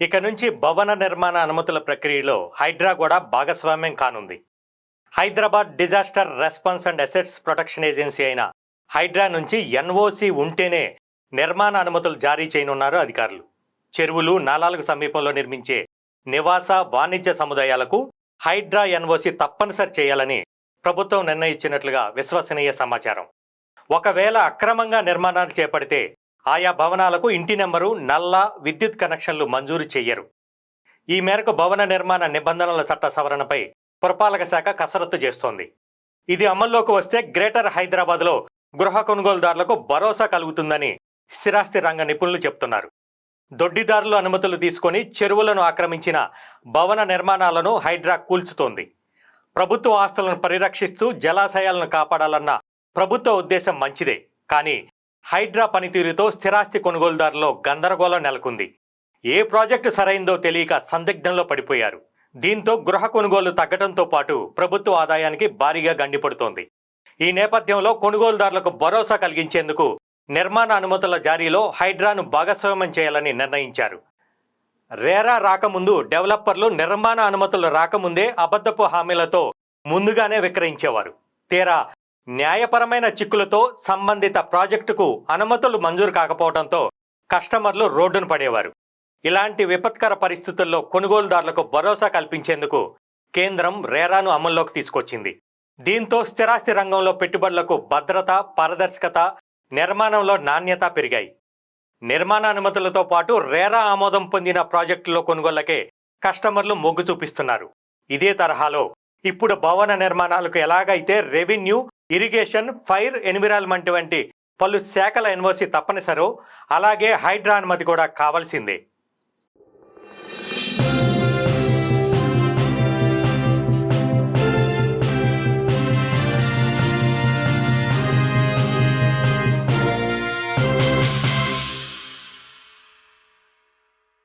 ఇక నుంచి భవన నిర్మాణ అనుమతుల ప్రక్రియలో హైడ్రా కూడా భాగస్వామ్యం కానుంది. Hyderabad disaster response and assets protection agency అయిన హైడ్రా నుంచి ఎన్ఓసి ఉంటేనే నిర్మాణ అనుమతులు జారీ చేయనున్నారు అధికారులు. చెరువులు నాలాలకు సమీపంలో నిర్మించే నివాస వాణిజ్య సముదాయాలకు హైడ్రా ఎన్ఓసి తప్పనిసరి చేయాలని ప్రభుత్వం నిర్ణయించినట్లుగా విశ్వసనీయ సమాచారం. ఒకవేళ అక్రమంగా నిర్మాణాలు చేపడితే ఆయా భవనాలకు ఇంటి నెంబరు నల్ల విద్యుత్ కనెక్షన్లు మంజూరు చేయరు ఈ మేరకు భవన నిర్మాణ నిబంధనల చట్ట సవరణపై పురపాలక శాఖ కసరత్తు చేస్తోంది. ఇది అమల్లోకి వస్తే గ్రేటర్ హైదరాబాద్లో గృహ కొనుగోలుదారులకు భరోసా కలుగుతుందని స్థిరాస్తి రంగ నిపుణులు చెప్తున్నారు. దొడ్డిదారులు అనుమతులు తీసుకొని చెరువులను ఆక్రమించిన భవన నిర్మాణాలను హైడ్రా కూల్చుతోంది. ప్రభుత్వ ఆస్తులను పరిరక్షిస్తూ జలాశయాలను కాపాడాలన్న ప్రభుత్వ ఉద్దేశం మంచిదే. కానీ హైడ్రా పనితీరుతో స్థిరాస్తి కొనుగోలుదారులో గందరగోళం నెలకొంది. ఏ ప్రాజెక్టు సరైందో తెలియక సందిగ్ధంలో పడిపోయారు. దీంతో గృహ కొనుగోలు తగ్గడంతో పాటు ప్రభుత్వ ఆదాయానికి భారీగా గండిపడుతోంది. ఈ నేపథ్యంలో కొనుగోలుదారులకు భరోసా కలిగించేందుకు నిర్మాణ అనుమతుల జారీలో హైడ్రాను భాగస్వామ్యం చేయాలని నిర్ణయించారు. రేరా రాకముందు డెవలపర్లు నిర్మాణ అనుమతులు రాకముందే అబద్ధపు హామీలతో ముందుగానే విక్రయించేవారు. తీరా న్యాయపరమైన చిక్కులతో సంబంధిత ప్రాజెక్టుకు అనుమతులు మంజూరు కాకపోవడంతో కస్టమర్లు రోడ్డును పడేవారు. ఇలాంటి విపత్కర పరిస్థితుల్లో కొనుగోలుదారులకు భరోసా కల్పించేందుకు కేంద్రం రేరాను అమల్లోకి తీసుకొచ్చింది. దీంతో స్థిరాస్తి రంగంలో పెట్టుబడులకు భద్రత పారదర్శకత నిర్మాణంలో నాణ్యత పెరిగాయి. నిర్మాణ అనుమతులతో పాటు రేరా ఆమోదం పొందిన ప్రాజెక్టులో కొనుగోళ్ళకే కస్టమర్లు మొగ్గు చూపిస్తున్నారు. ఇదే తరహాలో ఇప్పుడు భవన నిర్మాణాలకు ఎలాగైతే రెవెన్యూ ఇరిగేషన్ ఫైర్ ఎన్విరాన్మెంట్ వంటి పలు శాఖల ఎన్ఓసి తప్పనిసరు. అలాగే హైడ్రా అనుమతి కూడా కావాల్సిందే.